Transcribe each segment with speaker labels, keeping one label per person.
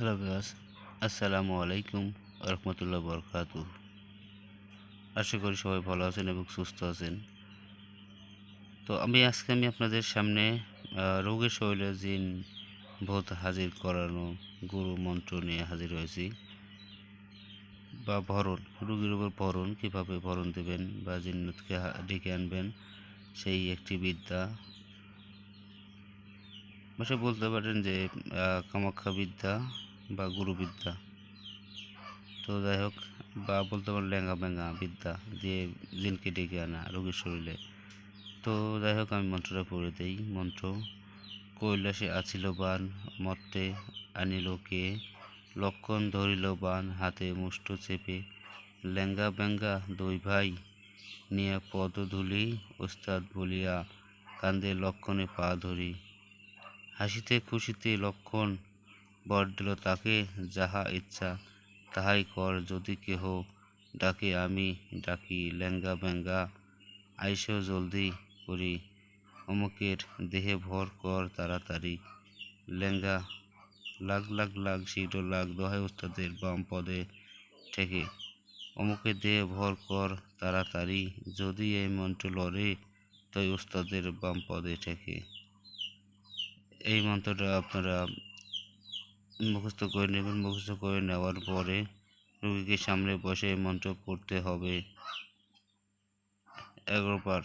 Speaker 1: Hello বিয়াস আসসালামু আলাইকুম রহমতুল্লাহ বরকাত আশা করি সবাই ভালো আছেন এবং সুস্থ আছেন। তো আমি আজকে আমি আপনাদের সামনে রোগের শৈলে জিন ভূত হাজির করানো গুরু মন্ত্র নিয়ে হাজির হয়েছি। বা ভরণ, রোগীর উপর ভরণ, কীভাবে ভরণ দেবেন বা জিন্নতকে ডেকে আনবেন, সেই একটি বিদ্যা। ভাষা বলতে পারেন যে কামাখ্যা বিদ্যা বা গুরুবিদ্যা। তো যাই হোক বা বলতে পারেন ল্যাঙ্গা বেঙ্গা বিদ্যা দিয়ে জিনকে ডেকে আনা রোগীর শরীরে। তো যাই হোক আমি মন্ত্রটা পড়ে দিই। মন্ত্র, কৈলাসে আছিল বান মর্তে আনিল কে, লক্ষণ ধরিল বান, হাতে মুষ্ট চেপে ল্যাঙ্গা বেঙ্গা দুই ভাই নিয়ে পদ ধুলি, ওস্তাদ বলিয়া কান্দে লক্ষণে পা ধরি। হাসিতে খুশিতে লক্ষণ বর দিল, তাকে যাহা ইচ্ছা তাহাই কর, যদি কেহ ডাকে আমি ডাকি। লেঙ্গা ব্যাঙ্গা আইসো জলদি করি। অমুকের দেহে ভর কর তাড়াতাড়ি। লেঙ্গা লাগ লাগ লাগ শীঘ্র লাগ, দোহাই উস্তাদের বাম পদে ঠেকে। অমুকের দেহে ভর কর তাড়াতাড়ি। যদি এই মন্ত্র লড়ে, তাই উস্তাদের বাম পদে ঠেকে। এই মন্ত্রটা আপনারা মুখস্থ করে নেবেন। মুখস্থ করে নেওয়ার পরে রুগীকে সামনে বসে মন্ত্র পড়তে হবে। এগারো বার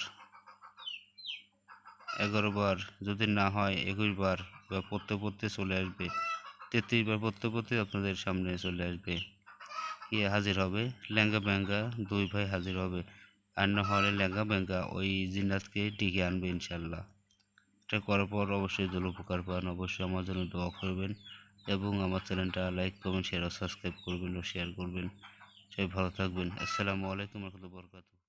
Speaker 1: এগারো বার যদি না হয় একুশ বার বা পড়তে পড়তে চলে আসবে। তেত্রিশ বার পড়তে পড়তে আপনাদের সামনে চলে আসবে। ইয়ে হাজির হবে? লেঙ্গা ব্যাঙ্গা দুই ভাই হাজির হবে। আর না হলে লেঙ্গা ব্যাঙ্গা ওই জিন্নাতকে ডেকে আনবে ইনশাল্লাহ এটা করার পর অবশ্যই দল উপকার পান। অবশ্যই আমার জন্য দোয়া করবেন। এবং আমার চ্যানেলটা লাইক করবেন শেয়ার সাবস্ক্রাইব করবেন ও শেয়ার করবেন। সবাই ভালো থাকবেন। আসসালামু আলাইকুম রহমতুল্লাহ বরকাত